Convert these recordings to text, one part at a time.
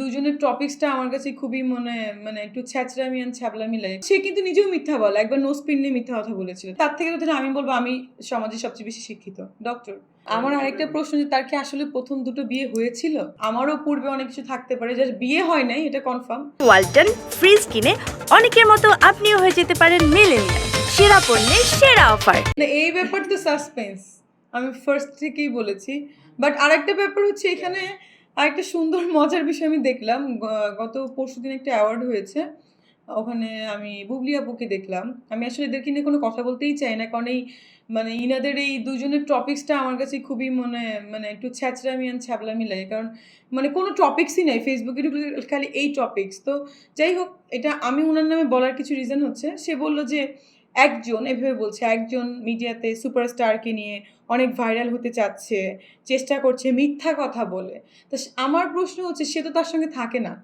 দুজনের টপিক্সটা আমার কাছে খুবই মনে মানে একটু ছ্যাচরামি আর ছ্যাবলামি লাগে। সে কিন্তু নিজেও মিথ্যা বলে একবার নোজ পিন নিয়ে মিথ্যা কথা বলেছিল। তার থেকে তো আমি বলব আমি সমাজে সবচেয়ে বেশি শিক্ষিত ডক্টর আমার আরেকটা প্রশ্ন যে তার কি আসলে প্রথম দুটো বিয়ে হয়েছিল? আমারও পূর্বে অনেক কিছু থাকতে পারে যার বিয়ে হয় নাই এটা কনফার্ম ওয়ালটন ফ্রিজ কিনে অনেকের মতো আপনিও হয়ে যেতে পারেন মেলেনিয়া সেরা পণ্যের সেরা অফার না এই ব্যাপার তো সাসপেন্স আমি ফার্স্ট থেকেই বলেছি। বাট আরেকটা ব্যাপার হচ্ছে এখানে আরেকটা সুন্দর মজার বিষয় আমি দেখলাম গত পরশু দিন একটা অ্যাওয়ার্ড হয়েছে। ওখানে আমি বুবলি আপুকে দেখলাম। আমি আসলে এদেরকে নিয়ে কোনো কথা বলতেই চাই না, কারণ এই মানে ইনাদের এই দুজনের টপিক্সটা আমার কাছে খুবই মনে মানে একটু ছ্যাচরামি আর ছ্যাবলামি লাগে। কারণ মানে কোনো টপিক্সই নেই ফেসবুকে খালি এই টপিক্স তো যাই হোক, এটা আমি ওনার নামে বলার কিছু রিজন হচ্ছে। সে বলল যে একজন, এভাবে বলছে, একজন মিডিয়াতে সুপারস্টারকে নিয়ে অনেক ভাইরাল হতে চাচ্ছে, চেষ্টা করছে মিথ্যা কথা বলে। তো আমার প্রশ্ন হচ্ছে, সে তো তার সঙ্গে থাকে না।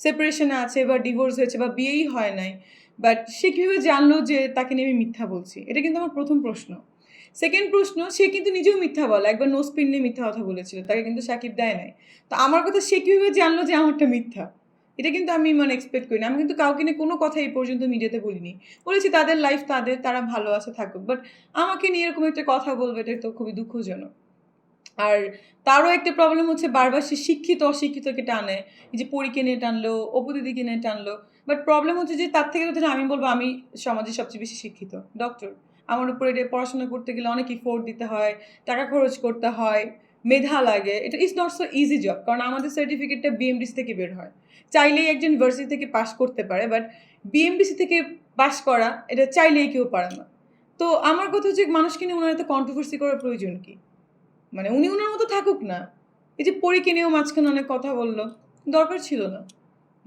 সেপারেশনে আছে বা ডিভোর্স হয়েছে বা বিয়েই হয় নাই। বাট সে কীভাবে জানলো যে তাকে নিয়ে আমি মিথ্যা বলছি? এটা কিন্তু আমার প্রথম প্রশ্ন। সেকেন্ড প্রশ্ন, সে কিন্তু নিজেও মিথ্যা বলে। একবার নোজ পিন নিয়ে মিথ্যা কথা বলেছিল, তাকে কিন্তু সাকিব দেয় নাই। তো আমার কথা, সে কীভাবে জানলো যে আমারটা মিথ্যা? এটা কিন্তু আমি মানে এক্সপেক্ট করি না। আমি কিন্তু কাউকে নিয়ে কোনো কথা এই পর্যন্ত মিডিয়াতে বলিনি। বলেছি তাদের লাইফ তাদের, তারা ভালো আছে, থাকুক। বাট আমাকে নিয়ে এরকম একটা কথা বলবে, এটা তো খুবই দুঃখজনক। আর তারও একটা প্রবলেম হচ্ছে, বারবার সে শিক্ষিত, অশিক্ষিতকে টানে। যে পরীকে নিয়ে টানলো অপুদিদিকে নিয়ে টানলো। বাট প্রবলেম হচ্ছে যে তার থেকে তো আমি বলব, আমি সমাজে সবচেয়ে বেশি শিক্ষিত। ডক্টর আমার উপরে পড়াশোনা করতে গেলে অনেক ইফোর্ট দিতে হয়, টাকা খরচ করতে হয়। মেধা লাগে, এটা is not so easy job কারণ আমাদের সার্টিফিকেটটা বিএমডিসি থেকে বের হয়। চাইলেই একজন ভার্সিটি থেকে পাশ করতে পারে বাট বিএমডিসি থেকে পাশ করা, এটা চাইলেই কেউ পারে না। তো আমার কথা হচ্ছে, মানুষকে নিয়ে ওনার এত কন্ট্রোভার্সি করার প্রয়োজন কি? মানে উনি ওনার মতো থাকুক না। এই যে পরীকে নিয়েও মাঝখানে অনেক কথা বলল, দরকার ছিল না।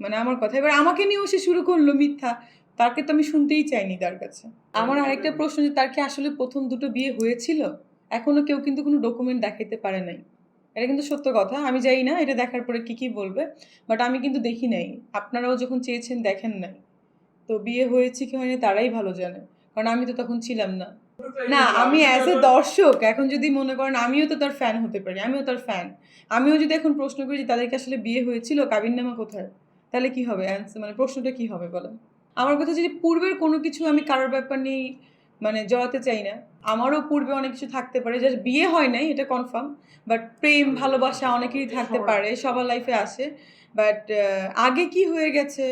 মানে আমার কথা, এবার আমাকে নিয়েও সে শুরু করল মিথ্যা তাকে তো আমি শুনতেই চাইনি তার কাছে। আমার আরেকটা প্রশ্ন যে, তার কি আসলে প্রথম দুটো বিয়ে হয়েছিল? এখনও কেউ কিন্তু কোনো ডকুমেন্ট দেখাইতে পারে নাই। এটা কিন্তু সত্য কথা, আমি জানি না এটা দেখার পরে কি কি বলবে বাট আমি কিন্তু দেখি নাই। আপনারাও যখন চেয়েছেন দেখেন নাই। তো বিয়ে হয়েছে কি হয়নি তারাই ভালো জানে, কারণ আমি তো তখন ছিলাম না। না, আমি অ্যাজ এ দর্শক, এখন যদি মনে করেন আমিও তো তার ফ্যান হতে পারি, আমিও তার ফ্যান আমিও যদি এখন প্রশ্ন করি যে তাদেরকে আসলে বিয়ে হয়েছিল কাবিননামা কোথায়? তাহলে কি হবে? অ্যান্সার মানে প্রশ্নটা কি হবে বলেন? আমার কথা যদি পূর্বের কোনো কিছু আমি কারোর ব্যাপার নিয়ে মানে জড়াতে চাই না। আমারও পূর্বে অনেক কিছু থাকতে পারে জাস্ট বিয়ে হয় নাই এটা কনফার্ম বাট প্রেম ভালোবাসা অনেকেরই থাকতে পারে সবার লাইফে আসে বাট আগে কি হয়ে গেছে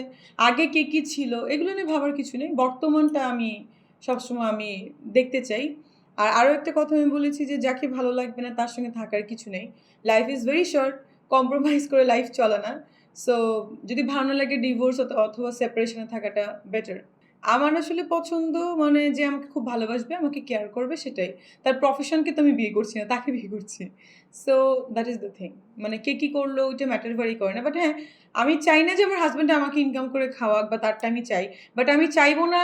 আগে কে কি ছিল এগুলো নিয়ে ভাবার কিছু নেই। বর্তমানটা আমি সবসময় আমি দেখতে চাই। আর আরও একটা কথা আমি বলেছি যে যাকে ভালো লাগবে না তার সঙ্গে থাকার কিছু নেই। Life is very short compromise করে লাইফ চলে না। সো যদি ভালো না লাগে ডিভোর্স অথবা সেপারেশনে থাকাটা বেটার আমার আসলে পছন্দ মানে যে আমাকে খুব ভালোবাসবে, আমাকে কেয়ার করবে সেটাই। তার প্রফেশনকে তো আমি বিয়ে করছি না, তাকে বিয়ে করছি। So that is the thing মানে কে কী করল ওইটা ম্যাটার ভ্যারি করে না। বাট হ্যাঁ আমি চাই না যে আমার হাজব্যান্ড আমাকে ইনকাম করে খাওয়াক বা তারটা আমি চাই। বাট আমি চাইব না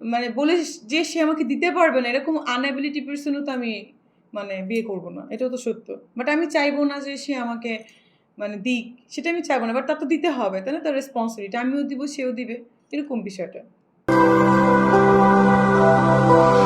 মানে বলে যে সে আমাকে দিতে পারবে না, এরকম আনএবিলিটি পার্সনও তো আমি মানে বিয়ে করব না। এটাও তো সত্য। বাট আমি চাইব না যে সে আমাকে মানে দিক, সেটা আমি চাইব না। বাট তার তো দিতে হবে, তাই না? তার রেসপন্সিবিলিটি আমিও দিব, সেও দিবে। এরকম বিষয়টা। Thank you.